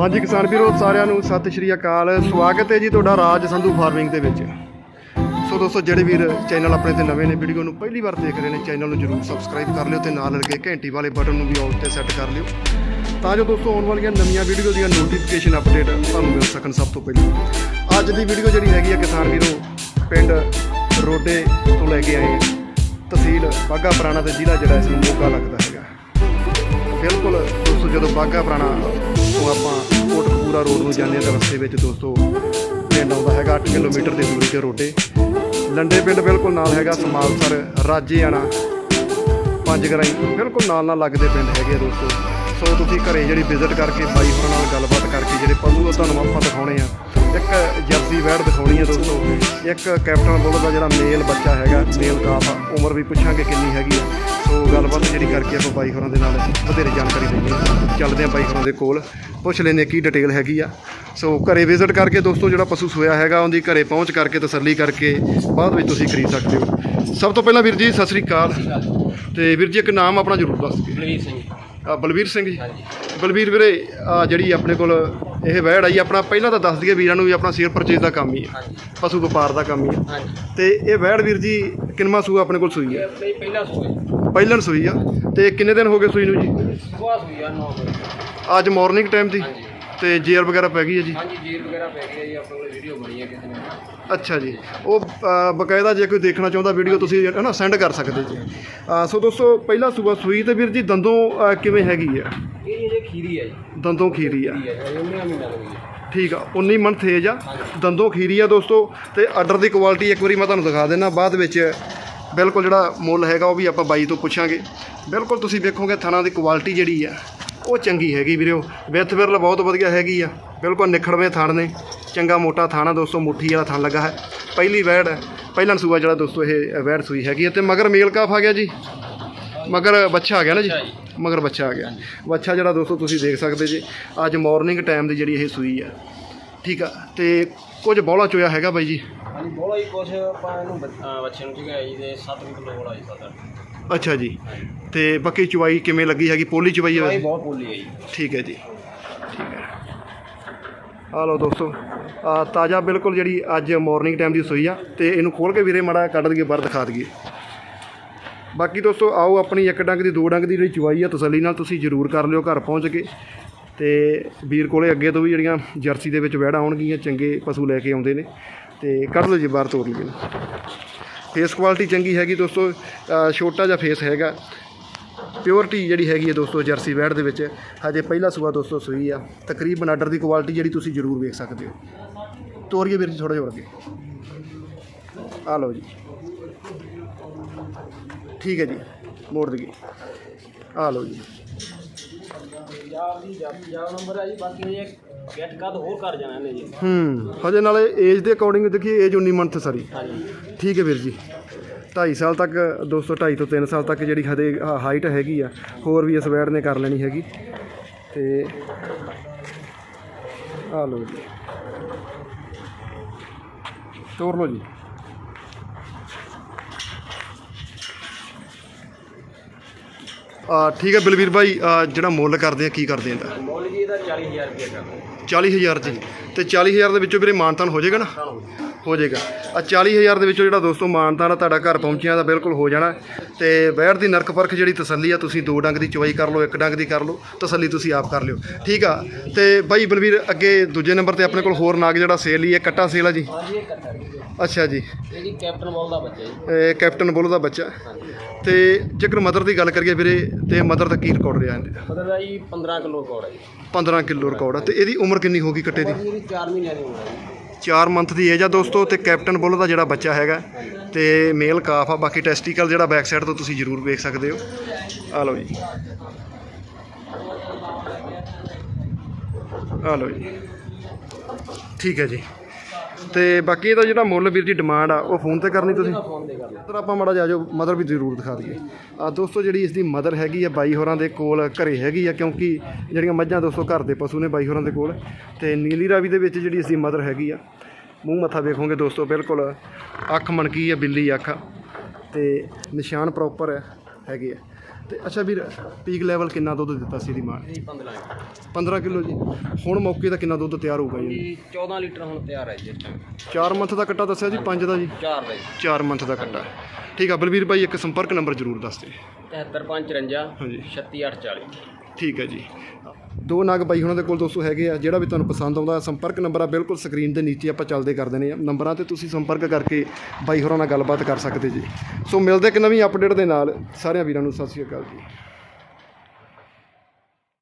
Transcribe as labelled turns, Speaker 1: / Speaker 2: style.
Speaker 1: ਹਾਂਜੀ ਕਿਸਾਨ ਵੀਰੋ, ਸਾਰਿਆਂ ਨੂੰ ਸਤਿ ਸ਼੍ਰੀ ਅਕਾਲ। ਸਵਾਗਤ ਹੈ ਜੀ ਤੁਹਾਡਾ ਰਾਜ ਸੰਧੂ ਫਾਰਮਿੰਗ ਦੇ ਵਿੱਚ। ਸੋ ਦੋਸਤੋ, ਜਿਹੜੇ ਵੀਰ ਚੈਨਲ ਆਪਣੇ ਤੇ ਨਵੇਂ ਨੇ ਵੀਡੀਓ ਨੂੰ ਪਹਿਲੀ ਵਾਰ ਦੇਖ ਰਹੇ ਨੇ ਚੈਨਲ ਨੂੰ ਜਰੂਰ ਸਬਸਕ੍ਰਾਈਬ ਕਰ ਲਿਓ ਤੇ ਨਾਲ ਲੱਗੇ ਘੰਟੀ ਵਾਲੇ ਬਟਨ ਨੂੰ ਵੀ ਆਲ ਤੇ ਸੈੱਟ ਕਰ ਲਿਓ। ਤਾਂ ਜੋ ਦੋਸਤੋ, ਆਉਣ ਵਾਲੀਆਂ ਨਵੀਆਂ ਵੀਡੀਓ ਦੀਆਂ ਨੋਟੀਫਿਕੇਸ਼ਨ ਅਪਡੇਟ ਤੁਹਾਨੂੰ ਮਿਲ ਸਕਣ ਸਭ ਤੋਂ ਪਹਿਲਾਂ। ਅੱਜ ਦੀ ਵੀਡੀਓ ਜਿਹੜੀ ਹੈਗੀ ਆ ਕਿਸਾਨ ਵੀਰੋ, ਪਿੰਡ ਰੋਡੇ ਤੋਂ ਲੈ ਕੇ ਆਏ ਤਹਿਸੀਲ ਬਾਗਾ ਪੁਰਾਣਾ ਤੇ ਜ਼ਿਲ੍ਹਾ ਜਿਹੜਾ ਇਸ ਨੂੰ ਮੋਗਾ ਲੱਗਦਾ ਹੈਗਾ। ਬਿਲਕੁਲ ਦੋਸਤੋ, ਜਦੋਂ ਬਾਗਾ ਪੁਰਾਣਾ ਤੋਂ ਆਪਾਂ ਕੋਟਕਪੂਰਾ ਰੋਡ ਨੂੰ ਜਾਂਦੇ ਹਾਂ ਰਸਤੇ ਵਿੱਚ ਦੋਸਤੋ, ਪਿੰਡ ਆਉਂਦਾ ਹੈਗਾ 8 ਕਿਲੋਮੀਟਰ ਦੀ ਦੂਰੀ ਤੇ ਰੋਡੇ। ਲੰਡੇ ਪਿੰਡ ਬਿਲਕੁਲ ਨਾਲ ਹੈਗਾ ਸਮਾਲਸਰ ਰਾਜੇਆਣਾ ਪੰਜ ਗਰਾਈ ਬਿਲਕੁਲ ਨਾਲ ਨਾਲ ਲੱਗਦੇ ਪਿੰਡ ਹੈਗੇ ਆ ਦੋਸਤੋ। ਸੋ ਤੁਸੀਂ ਘਰੇ ਜਿਹੜੀ ਵਿਜ਼ਿਟ ਕਰਕੇ ਬਾਈ ਹੋਰਾਂ ਨਾਲ ਗੱਲਬਾਤ ਕਰਕੇ ਜਿਹੜੇ ਪਸ਼ੂ ਆ, ਤੁਹਾਨੂੰ ਆਪਾਂ ਦਿਖਾਉਣੇ ਆ। ਇੱਕ ਜਰਸੀ ਵੈੜ ਦਿਖਾਉਣੀ ਹੈ ਦੋਸਤੋ। ਇੱਕ ਕੈਪਟਨ ਬੁੱਲ ਦਾ ਜਿਹੜਾ ਮੇਲ ਬੱਚਾ ਹੈਗਾ, ਮੇਲ ਕਾਫ ਉਮਰ ਵੀ ਪੁੱਛਾਂਗੇ ਕਿੰਨੀ ਹੈਗੀ ਆ। ਸੋ ਗੱਲਬਾਤ ਜਿਹੜੀ ਕਰਕੇ ਆਪਾਂ ਬਾਈ ਹੋਰਾਂ ਦੇ ਨਾਲ ਵਧੇਰੇ ਜਾਣਕਾਰੀ ਹਾਂ। ਚੱਲਦੇ ਆ ਬਾਈ ਹੋਰਾਂ ਦੇ ਕੋਲ। ਪੁੱਛ ਲੈਂਦੇ ਹਾਂ ਕੀ ਡਿਟੇਲ ਹੈਗੀ ਆ। ਸੋ ਘਰੇ ਵਿਜ਼ਿਟ ਕਰਕੇ ਦੋਸਤੋ ਜਿਹੜਾ ਪਸ਼ੂ ਸੋਇਆ ਹੈਗਾ ਉਹਦੀ ਘਰੇ ਪਹੁੰਚ ਕਰਕੇ ਤਸੱਲੀ ਕਰਕੇ ਬਾਅਦ ਵਿੱਚ ਤੁਸੀਂ ਖਰੀਦ ਸਕਦੇ ਹੋ। ਸਭ ਤੋਂ ਪਹਿਲਾਂ ਵੀਰ ਜੀ ਸਤਿ ਸ੍ਰੀ ਅਕਾਲ। ਤੇ ਵੀਰ ਜੀ ਇੱਕ ਨਾਮ ਆਪਣਾ ਜ਼ਰੂਰ ਦੱਸ ਕੇ
Speaker 2: ਬਲਵੀਰ ਸਿੰਘ
Speaker 1: ਅ, ਬਲਵੀਰ ਸਿੰਘ ਜੀ।
Speaker 2: ਹਾਂਜੀ।
Speaker 1: ਬਲਵੀਰ ਵੀਰੇ ਜਿਹੜੀ ਆਪਣੇ ਕੋਲ ਇਹ ਵੈੜ ਆਈ ਆਪਣਾ ਪਹਿਲਾਂ ਤਾਂ ਦੱਸ ਦਈਏ ਵੀਰਾਂ ਨੂੰ ਵੀ ਆਪਣਾ ਸ਼ੇਅਰ ਪਰਚੇਜ਼ ਦਾ ਕੰਮ ਹੀ ਹੈ ਪਸ਼ੂ ਵਪਾਰ ਦਾ ਕੰਮ ਹੀ ਹੈ ਤੇ ਇਹ ਵੈੜ ਵੀਰ ਜੀ ਕਿੰਨਵਾਂ ਸੂਆ ਆਪਣੇ ਕੋਲ ਸੂਈ ਹੈ
Speaker 2: ਪਹਿਲਾ ਸੂਆ
Speaker 1: ਪਹਿਲਣ ਸੂਈ ਆ। ਤੇ ਕਿੰਨੇ ਦਿਨ ਹੋ ਗਏ ਸੂਈ ਨੂੰ ਜੀ?
Speaker 2: ਸੁਆ ਸੂਈ ਆ 9 ਵਜੇ।
Speaker 1: ਅੱਜ ਮਾਰਨਿੰਗ ਟਾਈਮ ਦੀ
Speaker 2: ਹਾਂਜੀ।
Speaker 1: ਤੇ ਜੇਰ ਵਗੈਰਾ ਪੈ ਗਈ ਹੈ ਜੀ?
Speaker 2: ਹਾਂਜੀ ਜੀਰ ਵਗੈਰਾ ਪੈ ਗਈ ਹੈ ਜੀ ਆਪਣੇ ਕੋਲ ਵੀਡੀਓ ਬਣੀ ਹੈ ਕਿਸੇ ਨੇ।
Speaker 1: ਅੱਛਾ ਜੀ। ਉਹ ਅ, ਬਕਾਇਦਾ ਜੇ ਕੋਈ ਦੇਖਣਾ ਚਾਹੁੰਦਾ ਵੀਡੀਓ ਤੁਸੀਂ ਹੈ ਨਾ ਸੈਂਡ ਕਰ ਸਕਦੇ ਜੀ। ਅ, ਸੋ ਦੋਸਤੋ ਪਹਿਲਾ ਸੂਆ ਸੂਈ ਤੇ ਵੀਰ ਜੀ ਦੰਦੋਂ ਅ, ਕਿਵੇਂ ਹੈਗੀ ਆ?
Speaker 2: ਇਹ ਜੇ ਖੀਰੀ ਹੈ ਜੀ।
Speaker 1: ਦੰਦੋਂ ਖੀਰੀ ਆ।
Speaker 2: ਖੀਰੀ ਹੈ ਇਹ ਮਹੀਨਾ ਮਹੀਨਾ ਲੱਗੀ ਹੈ
Speaker 1: ਠੀਕ ਆ 19 ਮੰਥ ਏਜ ਆ। ਦੰਦੋਂ ਖੀਰੀ ਆ ਦੋਸਤੋ। ਤੇ ਆਰਡਰ ਦੀ ਕੁਆਲਿਟੀ ਇੱਕ ਵਾਰੀ ਮੈਂ ਤੁਹਾਨੂੰ ਦਿਖਾ ਦੇਣਾ ਬਾਅਦ ਵਿੱਚ ਬਿਲਕੁਲ ਜਿਹੜਾ ਮੁੱਲ ਹੈਗਾ ਉਹ ਵੀ ਆਪਾਂ ਬਾਈ ਤੋਂ ਪੁੱਛਾਂਗੇ। ਬਿਲਕੁਲ ਤੁਸੀਂ ਵੇਖੋਗੇ ਥਣਾ ਦੀ ਕੁਆਲਿਟੀ ਜਿਹੜੀ ਆ ਉਹ ਚੰਗੀ ਹੈਗੀ ਵੀਰਿਓ ਵਿੱਥ ਵਿਰਲ ਬਹੁਤ ਵਧੀਆ ਹੈਗੀ ਆ। ਬਿਲਕੁਲ ਨਿਖੜਵੇਂ ਥਣ ਨੇ। ਚੰਗਾ ਮੋਟਾ ਥਾਣਾ ਦੋਸਤੋ ਮੁੱਠੀ ਵਾਲਾ ਥਣ ਲੱਗਾ ਹੈ। ਪਹਿਲੀ ਵੈੜ ਹੈ ਪਹਿਲਾਂ ਸੂਆ ਜਿਹੜਾ ਦੋਸਤੋ ਇਹ ਵੈੜ ਸੂਈ ਹੈਗੀ ਹੈ ਤੇ ਮਗਰ ਮੇਲ ਕਾਫ ਆ ਗਿਆ ਜੀ। ਮਗਰ ਬੱਚਾ ਆ ਗਿਆ ਨਾ ਜੀ। ਮਗਰ ਬੱਚਾ ਆ ਗਿਆ। ਬੱਚਾ ਜਿਹੜਾ ਦੋਸਤੋ ਤੁਸੀਂ ਦੇਖ ਸਕਦੇ ਜੀ ਅੱਜ ਮਾਰਨਿੰਗ ਟਾਈਮ ਦੀ ਜਿਹੜੀ ਇਹ ਸੂਈ ਆ। ਠੀਕ ਆ। ਤੇ ਕੁਝ ਬੋਲਾ ਚੋਇਆ ਹੈਗਾ ਬਾਈ ਜੀ?
Speaker 2: ਹਾਂਜੀ ਬੋਲਾ ਹੀ ਕੁਛ ਆਪਾਂ ਇਹਨੂੰ ਬੱਚ- ਅਹ ਬੱਚੇ ਨੂੰ ਹੈ ਜੀ ਤੇ 7 ਕਿਲੋ ਜੀ ਸਾਡਾ
Speaker 1: ਅੱਛਾ ਜੀ। ਤੇ ਬਾਕੀ ਚੁਆਈ ਕਿਵੇਂ ਲੱਗੀ ਹੈਗੀ? ਪੋਲੀ ਚੁਆਈ ਹੈ
Speaker 2: ਭਾਈ
Speaker 1: ਵੈਸੇ?
Speaker 2: ਬਹੁਤ ਬੋਲੀ ਹੈ ਜੀ।
Speaker 1: ਠੀਕ ਹੈ ਜੀ। ਠੀਕ ਹੈ। ਆ ਲਓ ਦੋਸਤੋ ਆ ਤਾਜ਼ਾ ਬਿਲਕੁਲ ਜਿਹੜੀ ਅੱਜ ਮਾਰਨਿੰਗ ਟਾਈਮ ਦੀ ਸੂਈ ਆ ਤੇ ਇਹਨੂੰ ਖੋਲ ਕੇ ਵੀਰੇ ਮਾੜਾ ਕੱਢ ਦਈਏ ਬਾਹਰ ਦਿਖਾ ਦਈਏ। ਬਾਕੀ ਦੋਸਤੋ ਆਓ ਆਪਣੀ ਇੱਕ ਡੰਗ ਦੀ ਦੋ ਡੰਗ ਦੀ ਜਿਹੜੀ ਚੁਆਈ ਆ ਤਸੱਲੀ ਨਾਲ ਤੁਸੀਂ ਜ਼ਰੂਰ ਕਰ ਲਿਓ ਘਰ ਪਹੁੰਚ ਕੇ। ਤੇ ਵੀਰ ਕੋਲੇ ਅੱਗੇ ਤੋਂ ਵੀ ਜਿਹੜੀਆਂ ਜਰਸੀ ਦੇ ਵਿੱਚ ਵਹਿੜਾ ਆਉਣਗੀਆਂ ਚੰਗੇ ਪਸ਼ੂ ਲੈ ਕੇ ਆਉਂਦੇ ਨੇ। ਤੇ ਕੱਢ ਲਓ ਜੀ ਬਾਹਰ ਤੋੜ ਲਈਏ। ਫੇਸ ਕੁਆਲਿਟੀ ਚੰਗੀ ਹੈਗੀ ਦੋਸਤੋ ਛੋਟਾ ਜਿਹਾ ਫੇਸ ਹੈਗਾ। ਪਿਓਰਟੀ ਜਿਹੜੀ ਹੈਗੀ ਹੈ ਦੋਸਤੋ, ਜਰਸੀ ਵੈੜ ਦੇ ਵਿੱਚ। ਹਜੇ ਪਹਿਲਾ ਸੂਆ ਦੋਸਤੋ ਸੂਈ ਆ। ਤਕਰੀਬਨ ਆਰਡਰ ਦੀ ਕੁਆਲਿਟੀ ਜਿਹੜੀ ਤੁਸੀਂ ਜ਼ਰੂਰ ਵੇਖ ਸਕਦੇ ਹੋ। ਤੋਰੀਏ ਵੀਰ ਜੀ ਥੋੜਾ ਜਿਹਾ ਅੱਗੇ। ਆ ਲਓ ਜੀ। ਠੀਕ ਹੈ ਜੀ, ਮੋੜ ਦਈਏ। ਆ ਲਓ ਜੀ।
Speaker 2: ਪੰਜਾਬ ਦੀ ਪੰਜਾਬ ਨੰਬਰ ਹੈ ਜੀ ਬਾਕੀ ਇਹ ਗੈਟ ਕਦ ਹੋਰ ਕਰ ਜਾਣਾ ਇਹਨੇ ਜੀ
Speaker 1: ਹੂੰ ਹਜੇ ਨਾਲੇ ਏਜ ਦੇ ਅਕੋਰਡਿੰਗ ਦੇਖੀਏ ਏਜ 19 ਮੰਥ ਸਾਰੀ।
Speaker 2: ਹਾਂਜੀ
Speaker 1: ਠੀਕ ਹੈ ਵੀਰ ਜੀ। 2.5 ਸਾਲ ਤੱਕ ਦੋਸਤੋ 2.5 ਤੋਂ 3 ਸਾਲ ਤੱਕ ਜਿਹੜੀ ਹਜੇ ਹਾਈਟ ਹੈਗੀ ਆ, ਹੋਰ ਵੀ ਇਸ ਵੈੜ ਨੇ ਕਰ ਲੈਣੀ ਹੈਗੀ। ਤੇ ਆ ਲਓ ਜੀ। ਤੋਰ ਲਓ ਜੀ। ਠੀਕ ਹੈ ਬਲਵੀਰ ਭਾਈ ਜਿਹੜਾ ਮੁੱਲ ਕਰਦੇ ਆ ਕੀ ਕਰਦੇ ਆ ਇਹਦਾ?
Speaker 2: ਮੁੱਲ ਜੀ ਇਹਦਾ 40000 ਰੁਪਏ ਕਰਦਾ
Speaker 1: 40000 ਜੀ। ਤੇ 40000 ਦੇ ਵਿੱਚੋਂ ਵੀਰੇ ਮਾਨਤਾਨ ਹੋ ਜਾਏਗਾ ਨਾ? ਹੋ ਜਾਏਗਾ। ਆ 40000 ਦੇ ਵਿੱਚੋਂ ਜਿਹੜਾ ਦੋਸਤੋ ਮਾਨਤਾਨ ਆ ਤੁਹਾਡਾ ਘਰ ਪਹੁੰਚਿਆ ਤਾਂ ਬਿਲਕੁਲ ਹੋ ਜਾਣਾ। ਤੇ ਵੈੜ ਦੀ ਨਰਕ ਪਰਖ ਜਿਹੜੀ ਤਸੱਲੀ ਆ ਤੁਸੀਂ ਦੋ ਡੰਗ ਦੀ ਚਵਾਈ ਕਰ ਲਓ ਇੱਕ ਡੰਗ ਦੀ ਕਰ ਲਓ ਤਸੱਲੀ ਤੁਸੀਂ ਆਪ ਕਰ ਲਿਓ। ਠੀਕ ਆ? ਤੇ ਬਾਈ ਬਲਵੀਰ ਅੱਗੇ ਦੂਜੇ ਨੰਬਰ ਤੇ ਆਪਣੇ ਕੋਲ ਹੋਰ ਨਾਗ ਜਿਹੜਾ ਸੇਲ ਹੀ ਹੈ ਕੱਟਾ ਸੇਲ ਆ ਜੀ?
Speaker 2: ਹਾਂਜੀ ਇਹ ਕੱਟਾ ਜੀ।
Speaker 1: ਅੱਛਾ ਜੀ।
Speaker 2: ਇਹ ਜੀ ਕੈਪਟਨ ਬੋਲ ਦਾ ਬੱਚਾ ਜੀ।
Speaker 1: ਇਹ ਕੈਪਟਨ ਬੁੱਲ ਦਾ ਬੱਚਾ। ਤੇ ਜੇਕਰ ਮਦਰ ਦੀ ਗੱਲ ਕਰੀਏ ਵੀਰੇ ਤੇ ਮਦਰ ਦਾ ਕੀ ਰਿਕਾਰਡ ਰਿਹਾ ਇਹਦੇ?
Speaker 2: ਮਤਲਬ ਦਾ ਜੀ 15 ਕਿਲੋ ਕੋੜ ਹੈ ਜੀ।
Speaker 1: 15 ਕਿਲੋ ਰਿਕਾਰਡ ਆ। ਤੇ ਇਹਦੀ ਉਮਰ ਕਿੰਨੀ ਹੋਗੀ ਕੱਟੇ ਦੀ?
Speaker 2: ਇਹਦੀ 4 ਮਹੀਨਿਆਂ ਦੀ ਉਮਰ ਹੈ ਜੀ।
Speaker 1: 4 ਮੰਥ ਦੀ ਏਜ ਆ ਦੋਸਤੋ ਤੇ ਕੈਪਟਨ ਬੁੱਲ ਦਾ ਜਿਹੜਾ ਬੱਚਾ ਹੈਗਾ ਤੇ ਮੇਲ ਕਾਫ ਆ। ਬਾਕੀ ਟੈਸਟੀਕਲ ਜਿਹੜਾ ਬੈਕ ਸਾਈਡ ਤੋਂ ਤੁਸੀਂ ਜ਼ਰੂਰ ਵੇਖ ਸਕਦੇ ਹੋ। ਆ ਲਓ ਜੀ। ਆ ਲਓ ਜੀ। ਠੀਕ ਹੈ ਜੀ। ਤੇ ਬਾਕੀ ਇਹਦਾ ਜਿਹੜਾ ਮੁੱਲ ਵੀਰ ਦੀ ਡਿਮਾਂਡ ਆ ਉਹ ਫੋਨ ਤੇ ਕਰਨੀ ਤੁਸੀਂ? ਇੱਧਰ ਆਪਾਂ ਮਾੜਾ ਜੋ ਮਦਰ ਵੀ ਜ਼ਰੂਰ ਦਿਖਾ ਦਈਏ। ਆ ਦੋਸਤੋ ਜਿਹੜੀ ਇਸ ਦੀ ਮਦਰ ਹੈਗੀ ਆ ਬਾਈ ਹੋਰਾਂ ਦੇ ਕੋਲ ਘਰੇ ਹੈਗੀ ਆ ਕਿਉਂਕਿ ਜਿਹੜੀਆਂ ਮੱਝਾਂ ਦੋਸਤੋ ਘਰ ਦੇ ਪਸ਼ੂ ਨੇ ਬਾਈ ਹੋਰਾਂ ਦੇ ਕੋਲ ਤੇ ਨੀਲੀ ਰਾਵੀ ਦੇ ਵਿੱਚ ਜਿਹੜੀ ਇਸ ਦੀ ਮਦਰ ਹੈਗੀ ਆ ਮੂੰਹ ਮੱਥਾ ਵੇਖੋਗੇ ਦੋਸਤੋ ਬਿਲਕੁਲ ਅੱਖ ਮਣਕੀ ਆ ਬਿੱਲੀ ਅੱਖ ਤੇ ਨਿਸ਼ਾਨ ਪ੍ਰੋਪਰ ਹੈਗੇ ਆ। ਤੇ ਅੱਛਾ ਵੀਰ ਪੀਕ ਲੈਵਲ ਕਿੰਨਾ ਦੁੱਧ ਦਿੱਤਾ ਸੀ ਦੀ ਮਾਂ ਨੇ?
Speaker 2: ਜੀ 15
Speaker 1: 15 ਕਿਲੋ ਜੀ। ਹੁਣ ਮੌਕੇ ਦਾ ਕਿੰਨਾ ਦੁੱਧ ਤਿਆਰ ਹੋਊਗਾ ਜੀ?
Speaker 2: ਜੀ 14 ਲੀਟਰ ਹੁਣ ਤਿਆਰ ਹੈ ਜੀ
Speaker 1: 4 ਮੰਥ ਦਾ ਕੱਟਾ ਦੱਸਿਆ ਜੀ 5 ਦਾ ਜੀ?
Speaker 2: 4 ਦਾ ਜੀ।
Speaker 1: 4 ਮੰਥ ਦਾ ਕੱਟਾ। ਠੀਕ ਆ ਬਲਵੀਰ ਭਾਈ ਇੱਕ ਸੰਪਰਕ ਨੰਬਰ ਜ਼ਰੂਰ ਦੱਸ ਦਿਓ।
Speaker 2: 73554
Speaker 1: ਹਾਂਜੀ।
Speaker 2: 36840
Speaker 1: ਠੀਕ ਹੈ ਜੀ। ਦੋ ਨਾਗ ਬਾਈ ਉਹਨਾਂ ਦੇ ਕੋਲ ਦੋਸਤੋ ਹੈਗੇ ਆ, ਜਿਹੜਾ ਵੀ ਤੁਹਾਨੂੰ ਪਸੰਦ ਆਉਂਦਾ ਸੰਪਰਕ ਨੰਬਰ ਆ, ਬਿਲਕੁਲ ਸਕਰੀਨ ਦੇ ਨੀਚੇ ਆਪਾਂ ਚੱਲਦੇ ਕਰ ਦਿੰਦੇ ਆ ਨੰਬਰਾਂ ਤੇ ਤੁਸੀਂ ਸੰਪਰਕ ਕਰਕੇ ਬਾਈ ਹੋਰਾਂ ਨਾਲ ਗੱਲਬਾਤ ਕਰ ਸਕਦੇ ਜੀ। ਸੋ ਮਿਲਦੇ ਇੱਕ ਨਵੀਂ ਅਪਡੇਟ ਦੇ ਨਾਲ। ਸਾਰਿਆਂ ਵੀਰਾਂ ਨੂੰ ਸਤਿ ਸ਼੍ਰੀ ਅਕਾਲ ਜੀ।